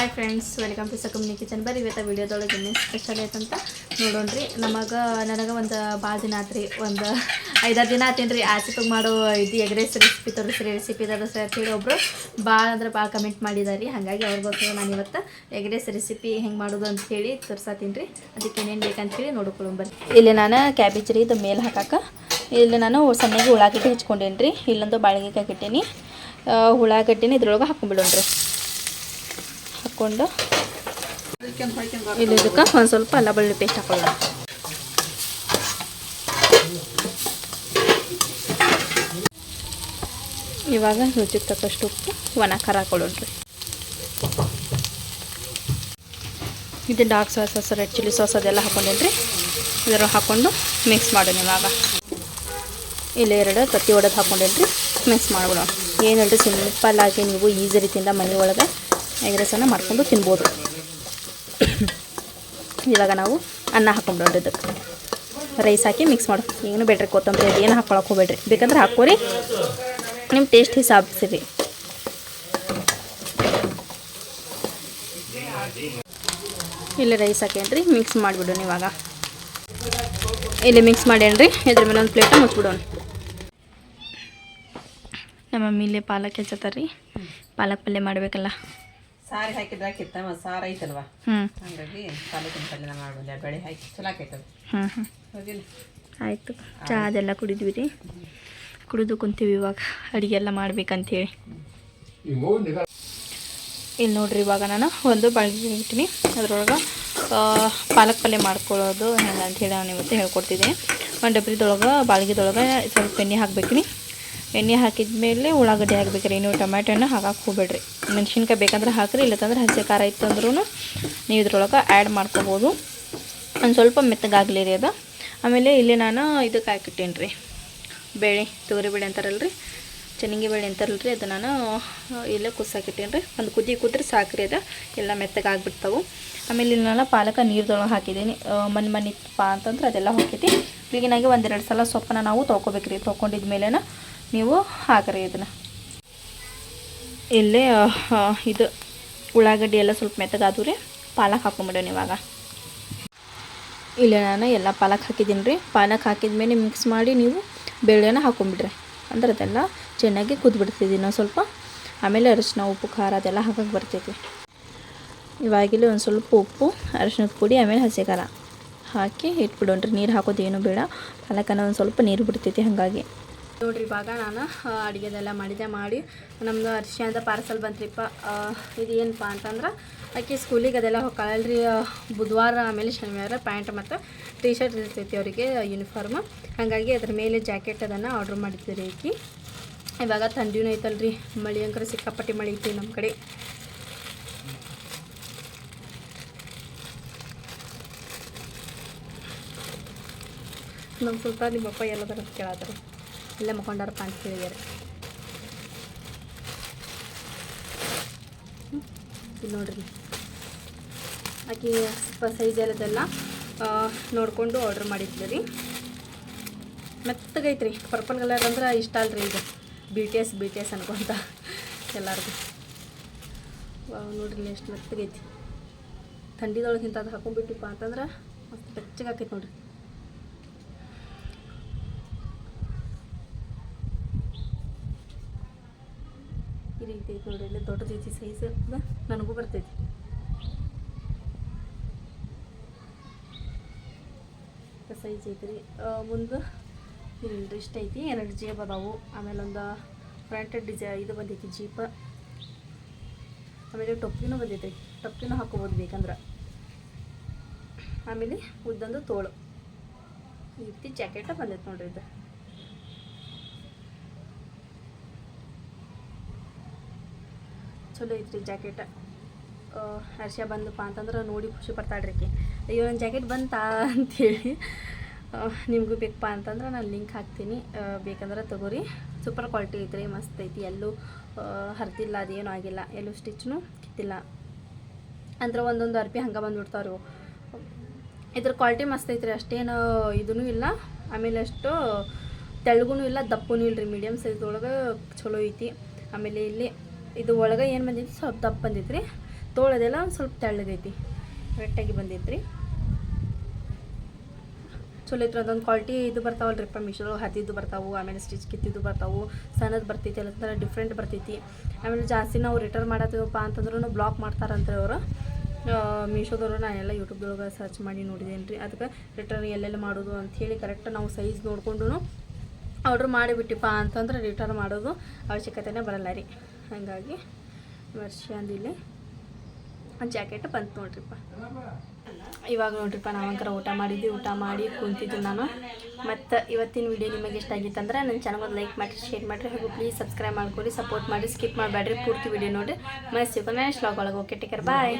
Hi friends welcome to Sakamni kitchen ಬರ್ರಿ ಇವತ್ತು ವೀಡಿಯೋದೊಳಗೆ ಇನ್ನೇ ಸ್ಪೆಷಲ್ ಐತಂತ ನೋಡೋಣ್ರಿ. ನಮಗೆ ನನಗೆ ಒಂದು ಭಾಳ ದಿನ ಆತ್ರಿ, ಒಂದು ಐದಾರು ದಿನ ಆತೇನ್ರಿ. ಆಚಿಗೆ ಮಾಡೋ ಇದು ಎಗ್ ರೈಸ್ ರೆಸಿಪಿ ತೋರಿಸ್ರಿ ರೆಸಿಪಿ ತೋರಿಸ್ರಿ ಅಂತ ಹೇಳಿ ಒಬ್ಬರು ಭಾಳ ಅಂದ್ರೆ ಭಾಳ ಕಮೆಂಟ್ ಮಾಡಿದಾರೆ. ಹಾಗಾಗಿ ಅವ್ರಿಗೋಸ್ಕರ ನಾನು ಇವತ್ತು ಎಗ್ ರೈಸ್ ರೆಸಿಪಿ ಹೆಂಗೆ ಮಾಡೋದು ಅಂತ ಹೇಳಿ ತೋರ್ಸಾತೀನಿ ರೀ ಅದಕ್ಕೆ ಏನೇನು ಬೇಕಂತ ಹೇಳಿ ನೋಡ್ಕೊಳ್ಳೋಣ ಬರ್ರಿ ಇಲ್ಲಿ ನಾನು ಕ್ಯಾಬೇಜ್ ರೀ ಇದು ಮೇಲೆ ಹಾಕಕ್ಕೆ ಇಲ್ಲಿ ನಾನು ಸಣ್ಣಗೆ ಉಳ್ಳಾಗಡ್ಡಿ ಹಚ್ಕೊಂಡೇನಿ ರೀ ಇಲ್ಲೊಂದು ಬಾಳಿಗೆ ಇಟ್ಟೇನಿ ಉಳ್ಳಾಗಡ್ಡಿನ ಇದ್ರೊಳಗೆ ಹಾಕೊಂಡ್ಬಿಡೋಣ್ರಿ ಹಾಕ್ಕೊಂಡು ಇಲ್ಲಿ ಇದಕ್ಕೆ ಒಂದು ಸ್ವಲ್ಪ ಅಲ್ಲ ಪೇಸ್ಟ್ ಹಾಕೊಳ್ಳೋಣ. ಇವಾಗ ರುಚಿಗೆ ತಕ್ಕಷ್ಟು ಉಪ್ಪು, ಒಣ ಖಾರ ಹಾಕೊಳ್ಳೋಣ್ರಿ. ಇದು dark sauce red chilli sauce ಅದೆಲ್ಲ ಹಾಕೊಂಡೇನ್ರಿ ಇದರ ಹಾಕ್ಕೊಂಡು ಮಿಕ್ಸ್ ಮಾಡೋಣ ಇವಾಗ. ಇಲ್ಲಿ ಎರಡು ತತ್ತಿ ಒಡೆದು ಹಾಕ್ಕೊಂಡೇನ್ರಿ ಮಿಕ್ಸ್ ಮಾಡ್ಬಿಡೋಣ ಸಿಂಪಲ್ಲಾಗಿ ಸಿಂಪಲ್ ಆಗಿ ನೀವು ಈಸಿ ರೀತಿಯಿಂದ ಮನೆ ಒಳಗೆ ಎಗ್ ರೈಸನ್ನು ಮಾಡ್ಕೊಂಡು ತಿನ್ಬೋದು. ಇವಾಗ ನಾವು ಅನ್ನ ಹಾಕೊಂಡ್ರಿ ಇದಕ್ಕೆ ರೈಸ್ ಹಾಕಿ ಮಿಕ್ಸ್ ಮಾಡು. ಏನು ಬೇಡ್ರಿ ಕೊತ್ತಂಬರಿ, ಅದು ಏನು ಹಾಕೊಳಕ್ಕೆ ಹೋಗ್ಬೇಡ್ರಿ. ಬೇಕಂದ್ರೆ ಹಾಕೋರಿ ನಿಮ್ಮ ಟೇಸ್ಟ್ ಹಿಸಾಬ್ಸಿರಿ ಇಲ್ಲಿ ರೈಸ್ ಹಾಕೇನ್ರಿ ಮಿಕ್ಸ್ ಮಾಡಿಬಿಡೋಣ ಇವಾಗ ಇಲ್ಲಿ ಮಿಕ್ಸ್ ಮಾಡೇನ್ರಿ ಇದ್ರ ಮೇಲೆ ಒಂದು ಪ್ಲೇಟ್ ಮುಚ್ಚಿಬಿಡೋಣ ನಮ್ಮ ಮಮ್ಮಿ ಇಲ್ಲೇ ಪಾಲಕ್ ಹೆಚ್ಚತ್ತಾರ್ರಿ ಪಾಲಕ್ ಪಲ್ಯ ಮಾಡಬೇಕಲ್ಲ. ಸಾರಿ ಹಾಕಿದ್ರೆ ಹಾಕಿತ್ತ ಸಾರ ಐತಲ್ವಾ? ಹ್ಞೂ ಹಂಗಾಗಿ ತಾಲೂಕಿನ ಪಲ್ಯನ ಮಾಡ್ಬೋದು ಬೆಳೆ ಹಾಕಿ ಚಲೋ ಆಕೈತದ. ಹ್ಞೂ ಆಯ್ತು ಹೋಗಿಲ್ಲ ಆಯಿತು. ಚಹಾ ಅದೆಲ್ಲ ಕುಡಿದ್ವಿ ರೀ. ಕುಡಿದು ಕುಂತೀವಿ ಇವಾಗ. ಅಡುಗೆ ಎಲ್ಲ ಮಾಡ್ಬೇಕಂತೇಳಿ. ಇಲ್ಲಿ ನೋಡ್ರಿ ಇವಾಗ ನಾನು ಒಂದು ಬಾಳಿಗೆ ಇಟ್ಟಿನಿ. ಅದ್ರೊಳಗೆ ಪಾಲಕ್ ಪಲ್ಯ ಮಾಡ್ಕೊಳ್ಳೋದು ಹೆಂಗೆ ಅಂತೇಳಿ ನಾನು ಇವತ್ತು ಹೇಳ್ಕೊಡ್ತಿದ್ದೀನಿ. ಒಂದು ಡಬ್ರಿದೊಳಗೆ ಬಾಳಿಗೆದೊಳಗೆ ಸ್ವಲ್ಪ ಎಣ್ಣೆ ಹಾಕ್ಬೇಕ್ರಿ ಎಣ್ಣೆ ಹಾಕಿದ ಮೇಲೆ ಉಳ್ಳಾಗಡ್ಡಿ ಹಾಕ್ಬೇಕ್ರಿ ನೀವು ಟೊಮ್ಯಾಟೋನ ಹಾಕಕ್ಕೆ ಹೋಗ್ಬೇಡ್ರಿ. ಮೆಣಸಿನ್ಕಾಯಿ ಬೇಕಂದ್ರೆ ಹಾಕ್ರಿ ಇಲ್ಲತ್ತಂದ್ರೆ ಹಸಿ ಖಾರ ಇತ್ತಂದ್ರೂ ನೀವು ಇದ್ರೊಳಗೆ ಆ್ಯಡ್ ಮಾಡ್ಕೋಬೋದು. ಒಂದು ಸ್ವಲ್ಪ ಮೆತ್ತಗಾಗಲಿ ರೀ ಅದು. ಆಮೇಲೆ ಇಲ್ಲಿ ನಾನು ಇದಕ್ಕೆ ಹಾಕಿಟ್ಟೇನಿ ರೀ. ಬೇಳೆ ತೊಗರಿಬೇಳೆ ರೀ ಚೆನ್ನಂಗಿ ಬೇಳೆ ಅಂತಾರಲ್ಲ ರೀ ಅದು ನಾನು ಇಲ್ಲೇ ಕುಸಾಕಿಟ್ಟೇನಿ ರೀ. ಒಂದು ಕುದಿ ಕುದ್ರೆ ಸಾಕ್ರಿ ಅದು. ಎಲ್ಲ ಮೆತ್ತಗಾಗ್ಬಿಡ್ತಾವೆ. ಆಮೇಲೆ ಇಲ್ಲಿ ನಾನು ಪಾಲಕ ನೀರ್ದೊಳಗೆ ಹಾಕಿದ್ದೀನಿ. ಮನ್ ಮನೆ ಅಂತಂದ್ರೆ ಅದೆಲ್ಲ ಹಾಕೈತಿ ಈಗಿನಾಗೆ ಒಂದೆರಡು ಸಲ ಸೊಪ್ಪನ್ನ ನಾವು ತೊಳ್ಕೊಬೇಕ್ರಿ. ತೊಳ್ಕೊಂಡಿದ ಮೇಲೆ ನೀವು ಹಾಕ್ರಿ ಇದನ್ನು. ಇಲ್ಲೇ ಇದು ಉಳ್ಳಾಗಡ್ಡಿ ಎಲ್ಲ ಸ್ವಲ್ಪ ಮೆತ್ತಗಾದವು ರೀ ಪಾಲಕ್ ಹಾಕೊಂಬಿಡೋಣ ಇವಾಗ ಇಲ್ಲೇ ನಾನು ಎಲ್ಲ ಪಾಲಕ್ ಹಾಕಿದ್ದೀನಿ ರೀ ಪಾಲಕ್ ಹಾಕಿದ್ಮೇಲೆ ಮಿಕ್ಸ್ ಮಾಡಿ ನೀವು ಬೇಳೆನ ಹಾಕೊಂಬಿಡ್ರಿ. ಅಂದ್ರೆ ಅದೆಲ್ಲ ಚೆನ್ನಾಗಿ ಕುದ್ಬಿಡ್ತಿದ್ವಿ ನಾವು ಸ್ವಲ್ಪ. ಆಮೇಲೆ ಅರಿಶಿನ ಉಪ್ಪು ಖಾರ ಅದೆಲ್ಲ ಹಾಕಕ್ಕೆ ಬರ್ತೈತಿ. ಇವಾಗಿಲ್ಲಿ ಒಂದು ಸ್ವಲ್ಪ ಉಪ್ಪು ಅರಿಶಿನದ ಪುಡಿ ಆಮೇಲೆ ಹಸಿ ಖಾರ ಹಾಕಿ ಇಟ್ಬಿಡೋಣ್ರಿ. ನೀರು ಹಾಕೋದು ಏನು ಬೇಡ. ಪಾಲಕನ ಒಂದು ಸ್ವಲ್ಪ ನೀರು ಬಿಡ್ತೈತಿ ಹಾಗಾಗಿ. ನೋಡ್ರಿ, ಇವಾಗ ನಾನು ಅಡುಗೆದೆಲ್ಲ ಮಾಡಿದೆ, ಮಾಡಿ ನಮ್ಮದು ಅಂತ ಪಾರ್ಸಲ್ ಬಂತ್ರಿಪ್ಪ. ಇದು ಏನಪ್ಪ ಅಂತಂದ್ರೆ, ಆಕೆ ಸ್ಕೂಲಿಗೆ ಅದೆಲ್ಲ ಹೋಗ್ಕಳಲ್ರಿ ಬುಧವಾರ ಆಮೇಲೆ ಶನಿವಾರ ಪ್ಯಾಂಟ್ ಮತ್ತು ಟಿ ಶರ್ಟ್ ಇರ್ತೈತಿ ಅವರಿಗೆ ಯೂನಿಫಾರ್ಮ್ ಹಾಗಾಗಿ ಅದ್ರ ಮೇಲೆ ಜಾಕೆಟ್ ಅದನ್ನು ಆರ್ಡ್ರ್ ಮಾಡಿದ್ದೀರಿ ಆಕಿ. ಇವಾಗ ಥಂಡಿನೂ ಐತಲ್ರಿ, ಮಳೆ ಅಂಕರ ಸಿಕ್ಕಾಪಟ್ಟಿ ಮಳೆ ಐತಿ ನಮ್ಮ ಕಡೆ. ನಮ್ಮ ಸ್ವಲ್ಪ ನಿಮ್ಮಪ್ಪ ಎಲ್ಲದರ ಕೇಳತ್ತಾರ ಇಲ್ಲೇ ಮುಖಂಡರು ಹ್ಮ್. ಇಲ್ಲಿ ನೋಡ್ರಿ. ಆಕೆ ಸ್ವಲ್ಪ ಸೈಜ್ ಎಲ್ಲದೆಲ್ಲ ನೋಡಿಕೊಂಡು ಆರ್ಡ್ರ್ ಮಾಡಿದ್ವಿ ರೀ. ಮೆತ್ತಗೈತ್ರಿ ಪರ್ಪಲ್ ಕಲರ್ ಅಂದ್ರೆ ಇಷ್ಟ ಅಲ್ರಿ ಈಗ B T S B T S ಅನ್ಕೊಂತ ಎಲ್ಲರಿಗೂ. ನೋಡ್ರಿ ಎಷ್ಟು ಮೆತ್ತಗೈತಿ. ಥಂಡಿದೊಳಗೆ ಇಂಥದ್ದು ಹಾಕೊಂಡ್ಬಿಟ್ಟಿಪ್ಪ ಅಂತಂದ್ರೆ ಮಸ್ತ್ ಬೆಚ್ಚಗಾಕೈತಿ ನೋಡ್ರಿ. ಈ ರೀತಿ ಐತಿ ನೋಡ್ರಿ ಇಲ್ಲಿ ದೊಡ್ಡದೈತಿ ಸೈಜ್ ನನಗೂ ಬರ್ತೈತಿ. ಸೈಜ್ ರೀ ಮುಂದೆ ಇಲ್ರಿ ಇಷ್ಟ ಐತಿ? ಎರಡು ಜೇಬ್ ಅದಾವು. ಆಮೇಲೆ ಒಂದು ಫ್ರಂಟ್ ಡಿಜ ಇದು ಬಂದೈತಿ ಜೀಪ ಆಮೇಲೆ ಟೊಪ್ಪಿನೂ ಬಂದೈತಿ ಟೊಪ್ಪಿನೂ ಹಾಕೋಬೋದು ಬೇಕಂದ್ರೆ. ಆಮೇಲೆ ಉದ್ದಂದು ತೋಳು. ಈ ರೀತಿ ಜಾಕೆಟ ಬಂದೈತೆ ನೋಡ್ರಿ ಇದು. ಚಲೋ ಐತ್ರಿ ಜಾಕೆಟ್ ಹರ್ಷ ಬಂದಪ್ಪ ಅಂತಂದ್ರೆ ನೋಡಿ ಖುಷಿ ಪಡ್ತಾಳ್ರಿ ಆಕಿ. ಅಯ್ಯೋ ನನ್ನ ಜಾಕೆಟ್ ಬಂತಾ ಅಂತೇಳಿ. ನಿಮಗೂ ಬೇಕಪ್ಪ ಅಂತಂದ್ರೆ ನಾನು ಲಿಂಕ್ ಹಾಕ್ತೀನಿ. ಬೇಕಂದ್ರೆ ತಗೋರಿ. ಸೂಪರ್ ಕ್ವಾಲಿಟಿ ಐತ್ರಿ, ಮಸ್ತ್ ಐತಿ. ಎಲ್ಲೂ ಹರ್ತಿಲ್ಲ ಅದೇನೂ ಆಗಿಲ್ಲ. ಎಲ್ಲೂ ಸ್ಟಿಚ್ನು ಕಿತ್ತಿಲ್ಲ. ಅಂದ್ರೆ ಒಂದೊಂದು ಅರ್ಪಿ ಹಂಗೆ ಬಂದುಬಿಡ್ತಾವ್ರು. ಇದ್ರ ಕ್ವಾಲಿಟಿ ಮಸ್ತ್ ಐತ್ರಿ. ಅಷ್ಟೇನು ಇದೂ ಇಲ್ಲ. ಆಮೇಲೆ ಅಷ್ಟು ತೆಳ್ಳಗೂ ಇಲ್ಲ ದಪ್ಪೂ ರೀ ಮೀಡಿಯಮ್ ಸೈಜ್ ಒಳಗೆ ಚಲೋ ಐತಿ. ಆಮೇಲೆ ಇಲ್ಲಿ ಇದು ಒಳಗೆ ಏನು ಬಂದಿತ್ತು? ಸ್ವಲ್ಪ ದಪ್ಪ ಬಂದಿತ್ತು ರೀ ತೋಳದೆಲ್ಲ ಒಂದು ಸ್ವಲ್ಪ ತೆಳ್ಳಗೈತಿ. ಕರೆಕ್ಟಾಗಿ ರೀ ಚಲೋ ಐತ್ರಿ ಅದೊಂದು ಕ್ವಾಲಿಟಿ ಇದು ಬರ್ತಾವಲ್ಲ ರೀ ಮೀಶೋದೊಳಗೆ ಹತ್ತಿದ್ದು ಬರ್ತಾವೆ, ಆಮೇಲೆ ಸ್ಟಿಚ್ ಕಿತ್ತಿದ್ದು ಬರ್ತಾವೆ, ಸಣ್ಣದು ಬರ್ತೈತಿ ಎಲ್ಲ ಥರ ಡಿಫ್ರೆಂಟ್ ಬರ್ತೈತಿ. ಆಮೇಲೆ ಜಾಸ್ತಿ ನಾವು ರಿಟರ್ನ್ ಮಾಡತ್ತೀವಪ್ಪ ಅಂತಂದ್ರೂ ಬ್ಲಾಕ್ ಮಾಡ್ತಾರಂತ್ರಿ ಅವರು. ಮೀಶೋದವರು ನಾನು ಎಲ್ಲ ಯೂಟ್ಯೂಬ್ದೊಳಗೆ ಸರ್ಚ್ ಮಾಡಿ ನೋಡಿದ್ದೇನೆ ರೀ ಅದಕ್ಕೆ ರಿಟರ್ನ್ ಎಲ್ಲೆಲ್ಲಿ ಮಾಡೋದು ಅಂಥೇಳಿ ಕರೆಕ್ಟ್ ನಾವು ಸೈಜ್ ನೋಡಿಕೊಂಡು ಆರ್ಡ್ರ್ ಮಾಡಿಬಿಟ್ಟಿಪ್ಪ ಅಂತಂದ್ರೆ ರಿಟರ್ನ್ ಮಾಡೋದು ಅವಶ್ಯಕತೆನೇ ಬರಲ್ಲ ರೀ. ಹಾಗಾಗಿ ಅಂದಿಲ್ಲಿ ಜಾಕೆಟ್ ಬಂತು ನೋಡ್ರಿಪ್ಪ. ಇವಾಗ ನೋಡ್ರಿಪ್ಪ ನಾವಂಕರ ಊಟ ಮಾಡಿದ್ವಿ, ಊಟ ಮಾಡಿ ಕುಂತಿದ್ದು ನಾನು. ಮತ್ತು ಇವತ್ತಿನ ವಿಡಿಯೋ ನಿಮಗೆ ಇಷ್ಟ ಆಗಿತ್ತಂದ್ರೆ ನನ್ನ ಚಾನಲ್ ಒಂದು ಲೈಕ್ ಮಾಡಿ ಶೇರ್ ಮಾಡಿರಿ, ಹಾಗೂ ಪ್ಲೀಸ್ ಸಬ್ಸ್ಕ್ರೈಬ್ ಮಾಡ್ಕೊಡಿ ಸಪೋರ್ಟ್ ಮಾಡಿ ಸ್ಕಿಪ್ ಮಾಡಬೇಡ್ರಿ ಪೂರ್ತಿ ವಿಡಿಯೋ ನೋಡಿ ಮತ್ತೆ ಸಿಗೋಣ ಶ್ಲಾಗ್ ಒಳಗೆ. ಓಕೆ ಟೇಕರ್ ಬಾಯ್